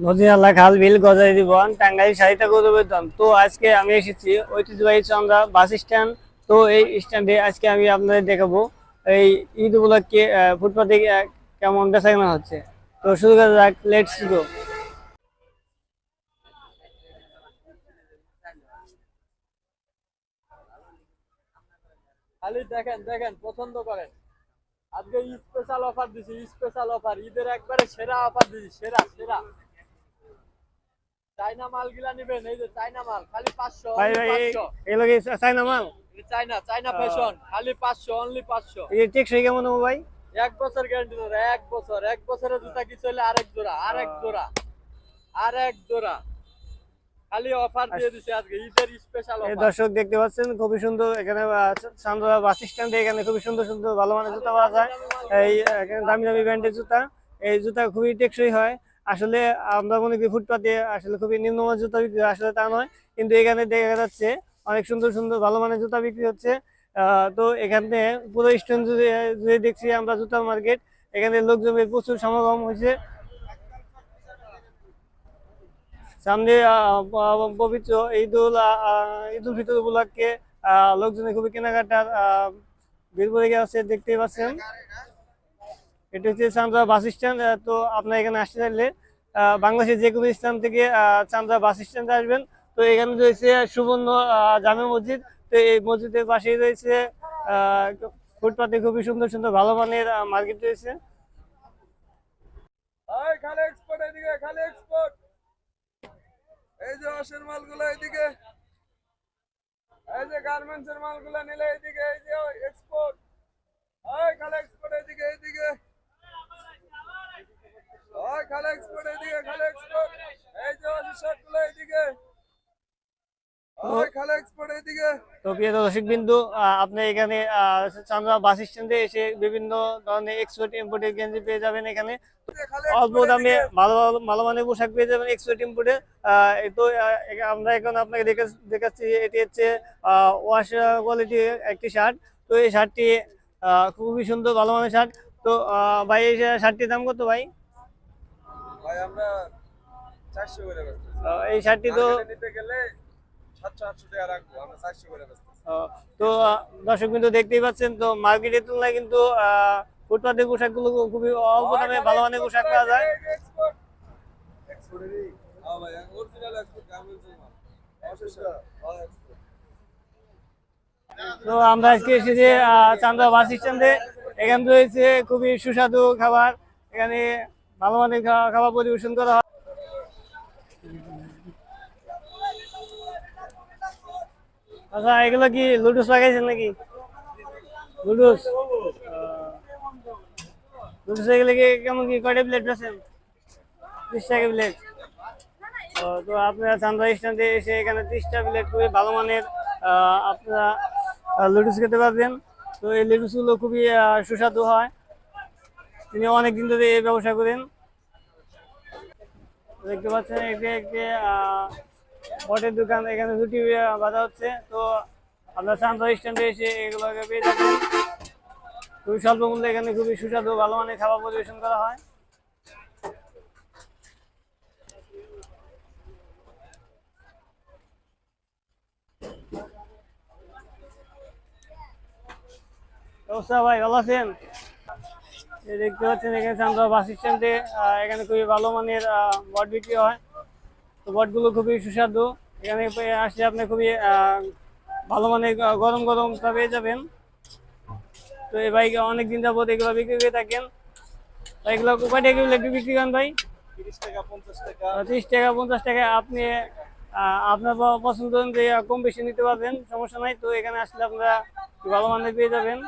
নদী নালা খাল, বিল গজাই দিবন টাঙ্গাইল সাহিত্য গৌরবেতন তো আজকে আমি এসেছি ঐতিহ্যবাহী চন্দ্রা বাস স্ট্যান্ড। তো এই স্ট্যান্ডে আজকে আমি আপনাদের দেখাবো এই ঈদ উপলক্ষে ফুটপাতে কেমন বেচা কেনা হচ্ছে। তো শুরু করা যাক লেটস গো দেখেন দেখেন, পছন্দ করেন। আজকে স্পেশাল অফার দিছি স্পেশাল অফার ঈদের একবারে সেরা অফার দিছি, সেরা সেরা। চাইনা মাল গিলা নিবেন এই যে চাইনা মাল খালি পাঁচশো ভাই ভাই এগুলো কি চাইনা মাল? চাইনা চাইনা ফ্যাশন খালি পাঁচশো অনলি পাঁচশো। এই টেকসই কেমন হব ভাই? এক বছর গ্যারান্টি ধরে এক বছর এক বছরের জুতা কি চলে আরেক জোড়া আরেক জোড়া আরেক জোড়া। খালি অফার দিয়ে দিছে আজকে ঈদের স্পেশাল এই অফার দর্শক দেখতে পাচ্ছেন খুবই সুন্দর এখানে চান্দরা বাস স্ট্যান্ডে এখানে খুবই সুন্দর সুন্দর ভালো মানের জুতা পাওয়া যায়। এই এখানে দামি দামি ব্র্যান্ডের জুতা। এই জুতা খুবই টেকসই হয়। আসলে আমরা মনে করি ফুটপাতে আসলে খুবই নিম্নমানের জুতা বিক্রি আসলে তা নয়, কিন্তু এখানে দেখা যাচ্ছে অনেক সুন্দর সুন্দর ভালো মানের জুতা বিক্রি হচ্ছে। তো এখানে পুরো স্ট্যান্ড জুড়ে দেখছি আমরা জুতার মার্কেট। এখানে লোকজনের প্রচুর সমাগম হয়েছে। সামনে পবিত্র ঈদুল ঈদুল ফিতর উপলক্ষে লোকজনের খুবই কেনাকাটার ভিড় পড়ে গেছে, দেখতেই পাচ্ছেন। এটা হচ্ছে চান্দরা বাস স্ট্যান্ড তো আপনার এখানে আসতে চাইলে বাংলাদেশের যে কোনো স্থান থেকে আহ, চান্দরা বাস স্ট্যান্ডে আসবেন। তো এখানে রয়েছে সুবর্ণ জামে মসজিদ। তো এই মসজিদের পাশেই রয়েছে ফুটপাতে খুবই সুন্দর সুন্দর ভালো মানের মার্কেট রয়েছে। এই যে গার্মেন্টস এর মালগুলো নিলে এই যে এক্সপোর্ট ওই খালি এক্সপোর্ট এদিকে খালি এক্সপোর্ট এই যে ওয়াশের শার্টগুলো এদিকে ওই খালি এক্সপোর্ট এদিকে তো প্রিয় দর্শক বিন্দু আপনি এখানে বাস স্ট্যান্ডে এসে বিভিন্ন ধরনের এক্সপোর্ট ইম্পোর্টের গেঞ্জি পেয়ে যাবেন এখানে। অল্প দামে ভালো ভালো ভালো মানের পোশাক পেয়ে যাবেন এক্সপোর্ট তো আমরা এখন আপনাকে দেখে- দেখাচ্ছি এটি হচ্ছে ওয়াশ কোয়ালিটি একটি শার্ট তো এই শার্টটি খুবই সুন্দর ভালো মানের শার্ট তো ভাই এই শার্টটির দাম কত ভাই? ভাই আমরা এই শার্টটি তো নিতে গেলে তো দর্শক কিন্তু দেখতেই পাচ্ছেন তো মার্কেটের তুলনায় কিন্তু আহ, ফুটপাতের পোশাকগুলো খুবই অল্প দামে ভালো মানের পোশাক পাওয়া যায়। তো আমরা আজকে এসেছি চান্দা বাস স্ট্যান্ডে। এখানে রয়েছে খুবই সুস্বাদু খাবার এখানে ভালো মানের খাবার পরিবেশন করা হয়। আচ্ছা এগুলো কি লুডুস লাগাইছেন নাকি? লুডুস? লুডুস এগুলো কি কেমন কি কয়টা প্লেট বেছেন ত্রিশ টাকা প্লেট তো আপনারা চান্দা স্ট্যান্ডে এসে এখানে ত্রিশটা প্লেট খুবই ভালো মানের আপনারা লুডুস খেতে পারবেন। তো এই লুডুসগুলো খুবই সুস্বাদু হয়। তিনি অনেক দিন ধরে এই ব্যবসা করেন। দেখতে পাচ্ছেন একটি একটি বটের দোকান এখানে আহ, বাঁধা হচ্ছে। তো আপনার চান্দা স্ট্যান্ডে এসে এগুলোকে পেয়ে যাবেন খুবই স্বল্প মূল্যে এখানে খুবই সুস্বাদু ভালো মানের খাবার পরিবেশন করা হয়। ভাই ভালো আছেন? দেখতে পাচ্ছেন এখানে চান্দা বাস স্ট্যান্ডে এখানে খুবই ভালো মানের বট বিক্রি হয়। তো বটগুলো খুবই সুস্বাদু। এখানে আসলে আপনি খুবই ভালো মানের গ- গরম গরম পেয়ে যাবেন। তো এই বাইকে অনেক দিন যাবত এগুলো বিক্রি করে থাকেন। এগুলো কয় টাকা কিলো একটু বিক্রি করেন ভাই? তিরিশ টাকা পঞ্চাশ টাকা। ত্রিশ টাকা পঞ্চাশ টাকা আপনি আপনার পছন্দ অনুযায়ী কম বেশি নিতে পারবেন সমস্যা নাই। তো এখানে আসলে আপনারা ভালো মানের পেয়ে যাবেন।